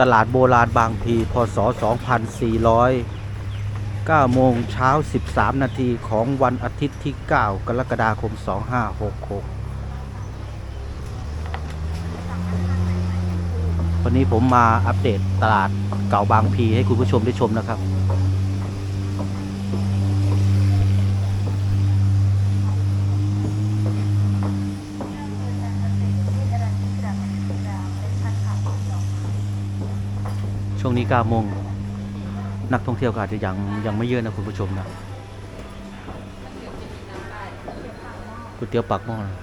ตลาดโบราณบางพีพศ 2400 9 โมงเช้า 13 นาทีของวันอาทิตย์ที่ 9 กรกฎาคม 2566 วันนี้ผมมาอัปเดตตลาดเก่าบางพีให้คุณผู้ชมได้ชมนะครับ ช่วงนี้9โมงนักท่องเที่ยวก็อาจจะยังยังไม่เยอะนะคุณผู้ชมนะก๋วยเตี๋ยวปากหม้อนะ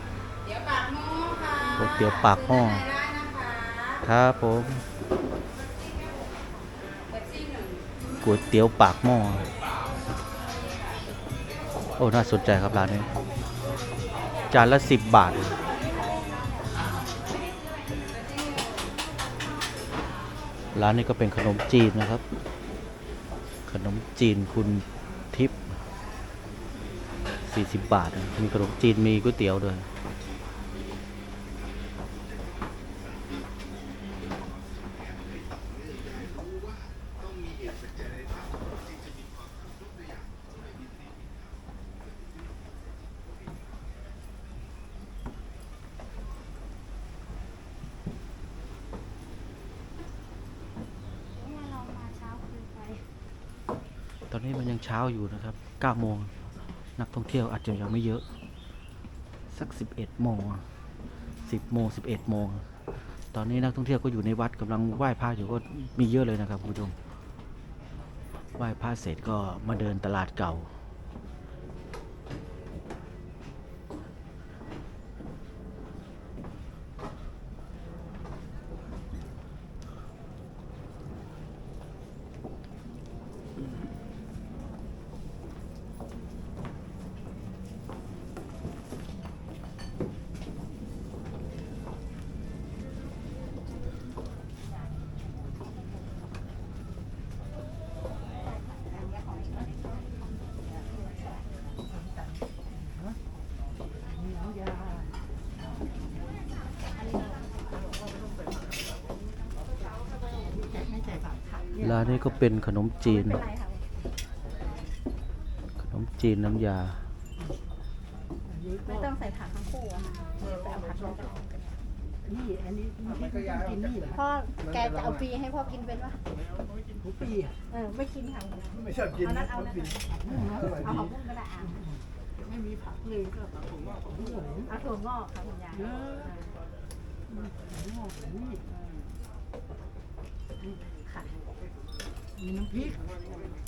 เดี๋ยวปากหม้อค่ะก๋วยเตี๋ยวปากหม้อซื้ได้นะคะครับผมเป๊ปซี่หนึ่งก๋วยเตี๋ยวปากหม้อโอ้น่าสนใจครับร้านนี้จานละสิบบาท ร้านนี้ก็เป็นขนมจีนนะครับ ขนมจีนคุณทิพย์40 บาท มีขนมจีนมีก๋วยเตี๋ยวด้วย เรามาเช้าคืนไป ต อนนี้มันยังเช้าอยู่นะครับ9โมง นักท่องเที่ยวอาจจะยังไม่เยอะ สัก 11โมง10โมง11โมง ตอนนี้นักท่องเที่ยวก็อยู่ในวัดกำลังไหว้พระอยู่ก็มีเยอะเลยนะครับคุณผู้ชมไหว้พระเสร็จก็มาเดินตลาดเก่า ร้า นนี้ก็เป็นขนมจีน ขนมจีนน้ำยา ไม่ต้องใส่ผักทั้งคู่อะค่ะแต่เอาผักลงไปนี่อันนี้มันที่คุณกินนี่เหรอพ่อแกจะเอาฟรีให้พ่อกินเป็นปะทุกปีอะเออไม่กินค่ะไม่ชอบกินเอานั้นะนเอามันนั้นกินเอาของพุ่งก็ได้อะไม่มีผักเลยก็ผักผมว่าผมหลงเอาถั่วงอกค่ะคุณยายเยอะงอกนี่ค่ะ มีน้ำพริก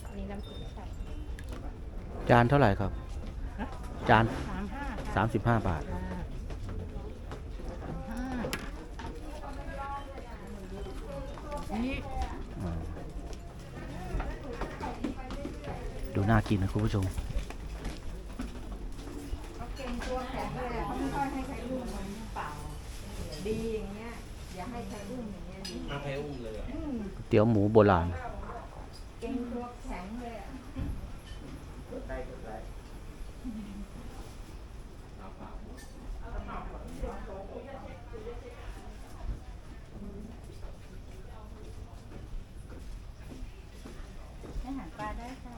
อันนี้น้ำพริกใส่จานเท่าไหร่ครับจานสามห้า35บาทสามห้านี่อืมดูน่ากินนะคุณผู้ชมเก่งตัวแข็งเลยอะเขาไม่ค่อยให้ใครอุ้มมันเปล่าดีอย่างเงี้ยอย่าให้ใครอุ้มอย่างเงี้ยดีเตี๋ยวหมูโบราณ เก่งตัวแข็งเลยอะ ให้หารปลาได้ค่ะ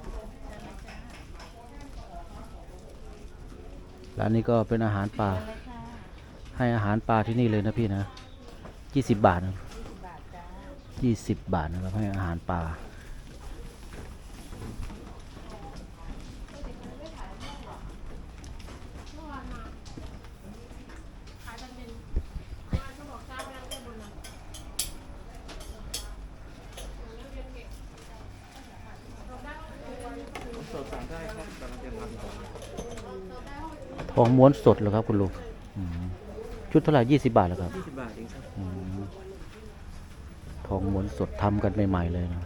ร้านนี้ก็เป็นอาหารปลาได้เลยค่ะให้อาหารปลาที่นี่เลยนะพี่นะ 20 บาทนะสิบบาทจ้า 20 บาทนะครับให้อาหารปลา ทองม้วนสดเหรอครับคุณลุงอืมชุดเท่าไหร่ยี่สิบาทเหรอครับ20บาทเองครับอืมทองม้วนสดทำกันใหม่ๆเลยนะ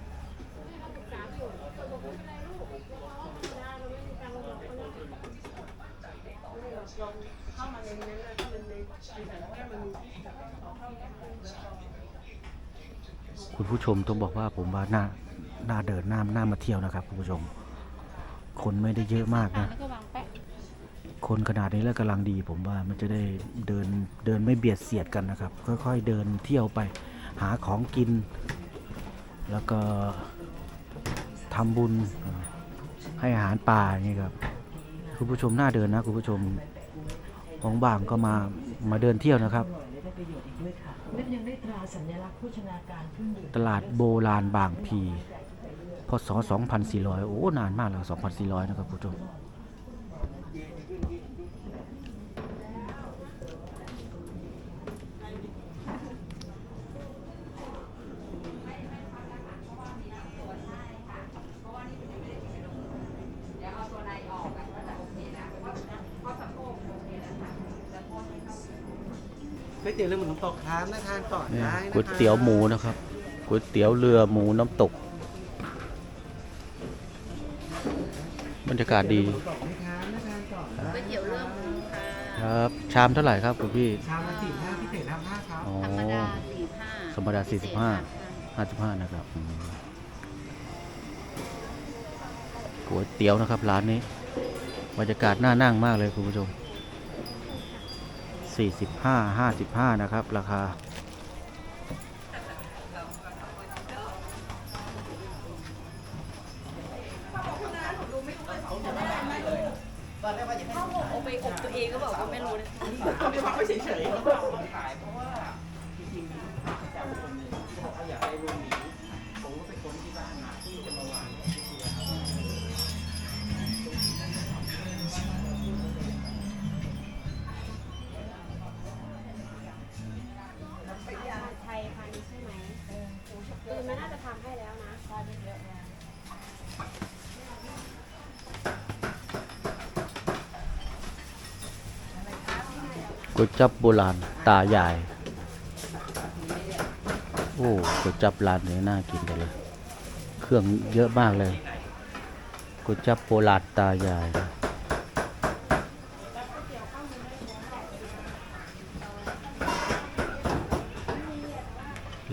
คุณผู้ชมต้องบอกว่าผมว่าน่าน่าเดินหน้าหน้ามาเที่ยวนะครับคุณผู้ชม คนไม่ได้เยอะมากนะ แล้วก็วางแปะคนขนาดนี้แล้วกำลังดีผมว่ามันจะได้เดินเดินไม่เบียดเสียดกันนะครับ ค่อยๆเดินเที่ยวไปหาของกิน แล้วก็ทำบุญให้อาหารป่าอย่างนี้ครับคุณผู้ชมน่าเดินนะคุณผู้ชมของบางก็มามาเดินเที่ยวนะครับได้ประโยชน์อีกด้วยค่ะและยังได้ตราสัญลักษณ์โภชนาการเครื่องดื่มตลาดโบราณบางพี พศ 2400 โอ้ นานมากแล้ว 2400 นะครับคุณผู้ชมก๋วยเตี๋ยวเรือหมูน้ำตกครับน่าทานก่อนเนี่ยได้นะคะก๋วยเตี๋ยวหมูนะครับก๋วยเตี๋ยวเรือหมูน้ำตก บรรยากาศดีบอกไหมครับน่าทานก่อนก๋วยเตี๋ยวเรือหมูค่ะครับ ชามเท่าไหร่ครับคุณพี่ชามละสี่ห้าพิเศษห้าห้าครับอ๋อธรรมดาสี่ห้าธรรมดา45 55นะครับอืมก๋วยเตี๋ยวนะครับร้านนี้บรรยากาศน่านั่งมากเลยคุณผู้ชม45 55 นะครับ ราคาเอาไปอบตัว เองก็บอกว่าไม่รู้นะเอาไปวางไว้เฉยๆแล้วก็เอามาขายเพราะว่าจริงๆมีลูกค้าประจำคนหนึ่งเขาบอกว่าอยากได้รุ่นนี้ผมก็ไปค้นที่บ้านมาที่จะมาวางที่เชียร์ครับไทยพันใช่ไหมคือมันน่าจะทำให้แล้วนะทอดเยอะแล้ว ก๋วยจับโบราณตายายโอ้ก๋วยจับร้านนี้น่ากินเลย เครื่องเยอะมากเลยก๋วยจับโบราณตายายนะ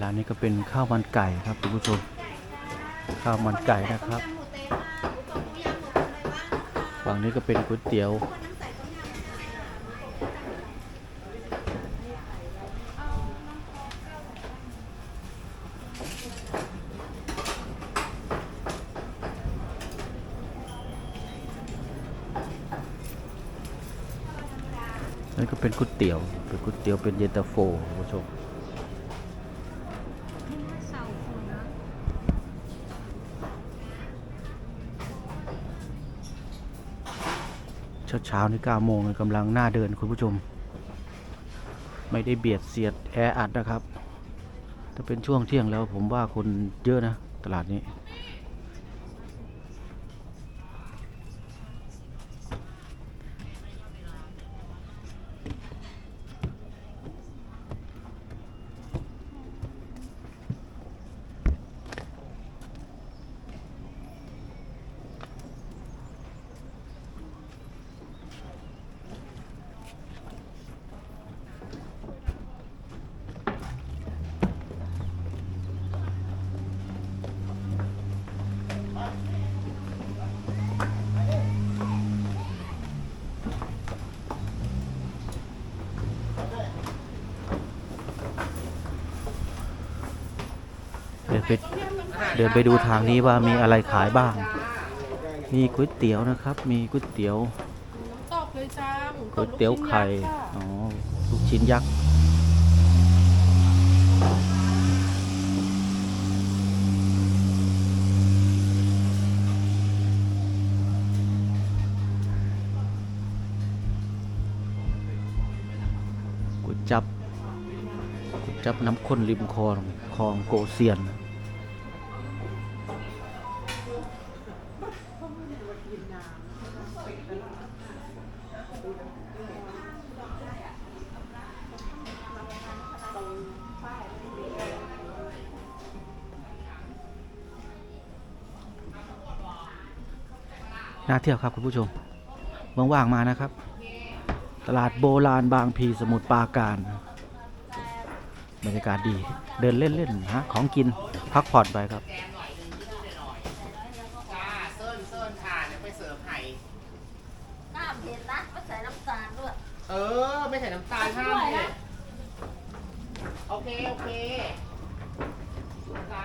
ร้านนี้ก็เป็นข้าวมันไก่ครับคุณผู้ชม ข้าวมันไก่นะครับ ฝั่งนี้ก็เป็นก๋วยเตี๋ยว นั่นก็เป็นก๋วยเตี๋ยว เป็นเตี๋ยวเป็นตาโฟคุณผู้ชมเช้าเช้าๆนี่เก้าโมงกำลังหน้าเดินคุณผู้ชม ไม่ได้เบียดเสียดแออัดนะครับ ถ้าเป็นช่วงเที่ยงแล้วผมว่าคนเยอะนะ ตลาดนี้ เดินไปดูทางนี้ว่ามีอะไรขายบ้าง มีก๋วยเตี๋ยวนะครับ มีก๋วยเตี๋ยวตอกเลยจ้าหมูก๋วยเตี๋ยวไข่ อ๋อ ลูกชิ้นยักษ์ ก๋วยจับ ก๋วยจับน้ำข้นริมคลองคลองโกเซียน น่าเที่ยวครับคุณผู้ชมว่างๆมานะครับ ตลาดโบราณบางพีสมุทรปราการบรรยากาศดีเดินเล่นๆฮะของกินพักผ่อนไปครับจ้าเซิร์นนะไม่ใส่น้ำตาลด้วย เออ ไม่ใส่น้ำตาลห้ามเลยโอเค โอเคจ้า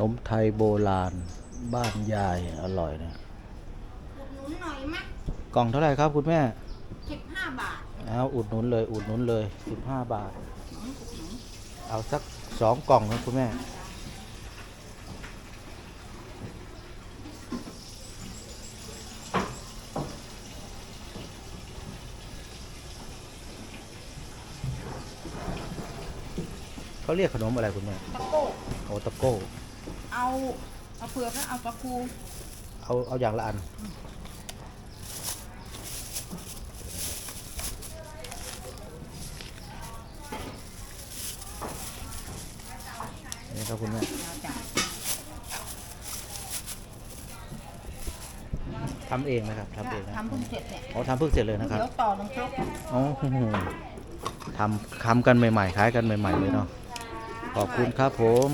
นมไทยโบราณ บ้านยายอร่อยนะอุดหนุนหน่อยมั้ยกล่องเท่าไหร่ครับคุณแม่สิบห้าบาทเอาอุดหนุนเลยอุดหนุนเลยสิบห้าบาท เอาสักสองกล่องครับคุณแม่ เขาเรียกขนมอะไรคุณแม่ ตะโก้โอตะโก้ เอาเอาเผือกแล้วเอาตะคูเอาเอาอย่างละอัน นี่ครับคุณแม่เอาจ้ะทำเองนะครับทำเองนะทำเพิ่งเสร็จเนี่ยอ๋อทำเพิ่งเสร็จเลยนะครับเดี๋ยวต่อน้ำซุปอ๋อโอ้โหทำทำกันใหม่ๆขายกันใหม่ ๆ เลยเนาะขอบคุณครับผม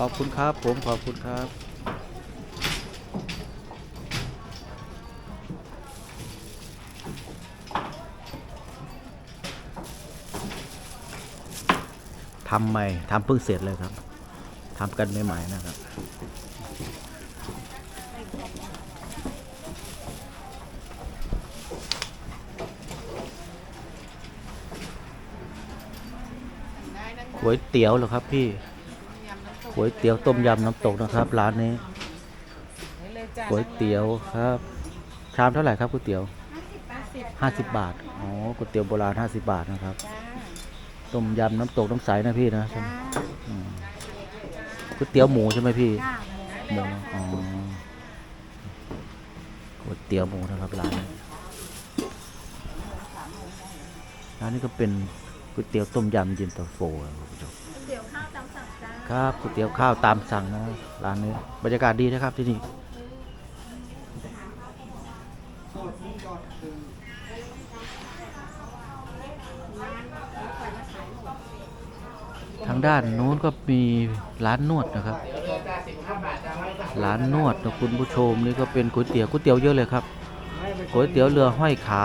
ขอบคุณครับ ผมขอบคุณครับ ทำใหม่ทำเพิ่งเสร็จเลยครับ ทำกันใหม่ๆนะครับก๋วยเตี๋ยวเหรอครับพี่ ก๋วยเตี๋ยวต้มยำน้ำตกนะครับร้านนี้ก๋วยเตี๋ยวครับ ชามเท่าไหร่ครับก๋วยเตี๋ยวห้าสิบบาทอ๋อก๋วยเตี๋ยวโบราณห้าสิบบาทนะครับต้มยำน้ำตกน้ำใสนะพี่นะก๋วยเตี๋ยวหมูใช่ไหมพี่หมูอ๋อก๋วยเตี๋ยวหมูนะครับร้านนี้ร้านนี้ก็เป็นก๋วยเตี๋ยวต้มยำเย็นตาโฟครับ ครับก๋วยเตี๋ยวข้าวตามสั่งนะร้านนี้บรรยากาศดีนะครับที่นี่ทางด้านนู้นก็มีร้านนวดนะครับ ร้านนวดนะคุณผู้ชมนี่ก็เป็นก๋วยเตี๋ยวก๋วยเตี๋ยวเยอะเลยครับก๋วยเตี๋ยวเรือห้อยขา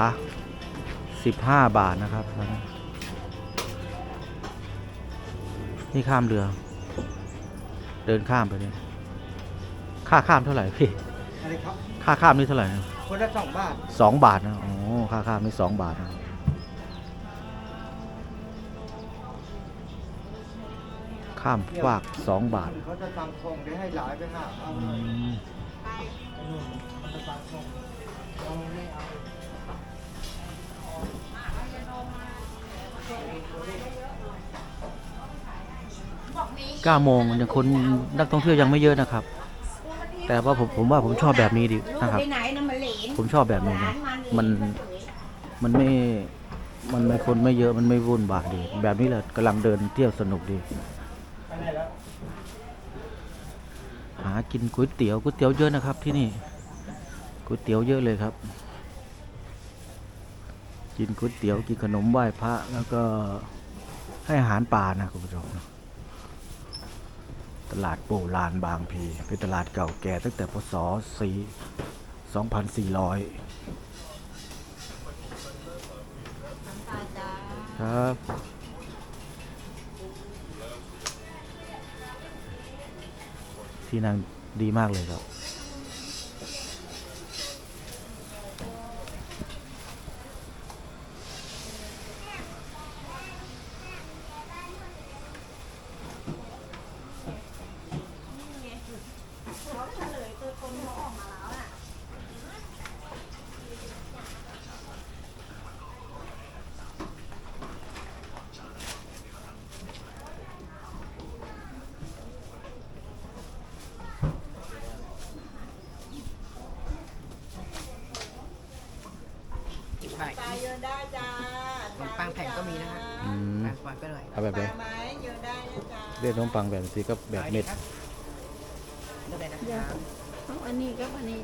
15 บาทนะครับ นี่ข้ามเรือ เดินข้ามไปนี่ค่าข้ามเท่าไหร่พี่อะไรครับค่าข้ามนี่เท่าไหร่นะคนละสองบาทสองบาทนะโอ้ค่าข้ามนี่สองบาทนะข้ามฟากสองบาทเขาจะสั่งทงได้ให้หลายไปหาเอาอืมเขาจะสั่งทงเราไม่เอา เก้าโมงยังคนนักท่องเที่ยวยังไม่เยอะนะครับ แต่ว่าผมผมว่าผมชอบแบบนี้ดีลูกนะครับไปไหนนะมันเหลนผมชอบแบบนี้หลานะนมันมันมันไม่มันไม่คนไม่เยอะมันไม่วุ่นวายดี แบบนี้แหละกำลังเดินเที่ยวสนุกดีไปไหนแล้วหากินก๋วยเตี๋ยวก๋วยเตี๋ยวเยอะนะครับ ที่นี่ก๋วยเตี๋ยวเยอะเลยครับจกินก๋วยเตี๋ยวกินขนมไหว้พระแล้วก็ให้อาหารป่านะคุณผู้ชมนะ ตลาดโบราณบางพี เป็นตลาดเก่าแก่ตั้งแต่พศ2400 ครับ ที่นั่งดีมากเลยครับ ใช่ ปลาเยอะได้จ้าขนมปังแผ่นก็มีนะฮะอืมปลาไปเลยเอาแบบไหนไม้เยอะได้นะจ้าเรียกขนมปังแบบสีก็แบบเม็ดเลือกเลยนะครับเอาอันนี้ก็อันนี้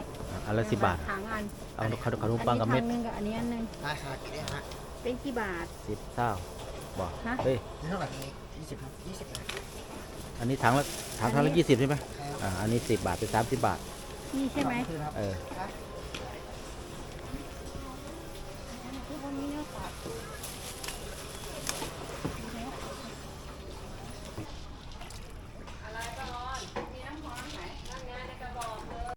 อันละสิบบาททางอันเอาขนมปังกับเม็ดอันนี้ทางหนึงกับอันนี้อันหนึงได้ครับกี่ได้ฮะเป็นกี่บาท สิบเท่าบอกฮะ เฮ้ย นี่เท่าไหร่นี้ยี่สิบครับยี่สิบนะอันนี้ถังละถังถังละยี่สิบใช่ไหมครับอ่า อันนี้สิบบาทเป็นสามสิบบาท นี่ใช่ไหม คือครับเออ ครับ Ну, не так.